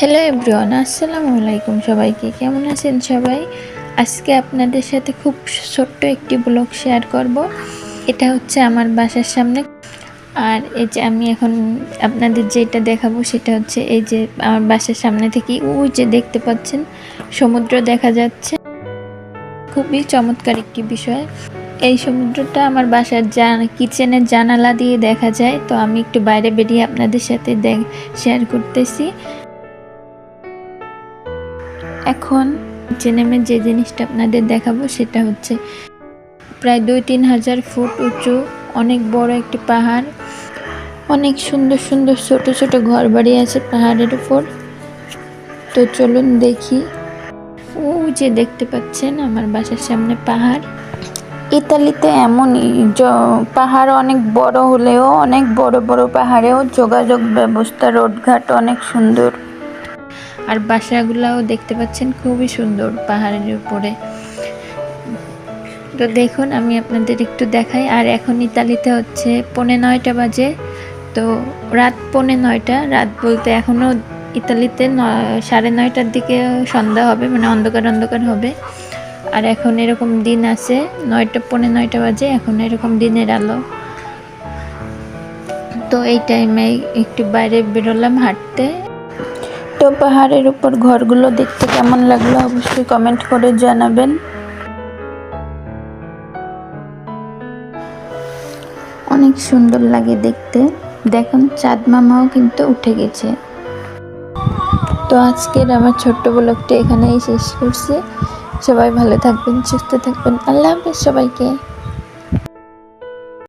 Hello everyone আসসালামু আলাইকুম সবাইকে। কেমন আছেন সবাই? আজকে আপনাদের সাথে খুব ছোট্ট একটি ব্লগ শেয়ার করব। এটা হচ্ছে আমার বাসার সামনে। আর এই যে আমি এখন আপনাদের যেটা দেখাবো সেটা হচ্ছে এই যে আমার বাসার সামনে থেকে, ওই যে দেখতে পাচ্ছেন, সমুদ্র দেখা যাচ্ছে। খুবই চমৎকার একটি বিষয়। এই সমুদ্রটা আমার বাসার কিচেনের জানালা দিয়ে দেখা যায়। তো আমি একটু বাইরে বেরিয়ে আপনাদের সাথে শেয়ার করতেছি। এখন নিচে নেমে যে জিনিসটা আপনাদের দেখাবো, সেটা হচ্ছে প্রায় দুই তিন হাজার ফুট উঁচু, অনেক বড় একটি পাহাড়, অনেক সুন্দর সুন্দর ছোট ছোট ঘর বাড়ি আছে পাহাড়ের উপর। তো চলুন দেখি। ও যে দেখতে পাচ্ছেন আমার বাসার সামনে পাহাড়। ইতালিতে এমনই পাহাড় অনেক বড় হলেও, অনেক বড় বড় পাহাড়েও যোগাযোগ ব্যবস্থা, রোডঘাট অনেক সুন্দর। আর বাসাগুলাও দেখতে পাচ্ছেন, খুবই সুন্দর পাহাড়ের উপরে। তো দেখুন, আমি আপনাদের একটু দেখাই। আর এখন ইতালিতে হচ্ছে পৌনে নয়টা বাজে। তো রাত পৌনে নয়টা, রাত বলতে এখনও ইতালিতে সাড়ে নয়টার দিকে সন্ধ্যা হবে মানে অন্ধকার অন্ধকার হবে। আর এখন এরকম দিন আছে, নয়টা, পৌনে নয়টা বাজে, এখন এরকম দিনের আলো। তো এই টাইমে একটু বাইরে বেরোলাম হাঁটতে। পাহাড়ের উপর ঘরগুলো দেখতে কেমন লাগল অবশ্যই কমেন্ট করে জানাবেন। অনেক সুন্দর লাগে দেখতে। দেখুন, চাঁদ মামাও কিন্তু উঠে গেছে। তো আজকের আমার ছোট্ট ব্লগটা এখানেই শেষ করছি। সবাই ভালো থাকবেন, সুস্থ থাকবেন। আল্লাহ হাফেজ সবাইকে।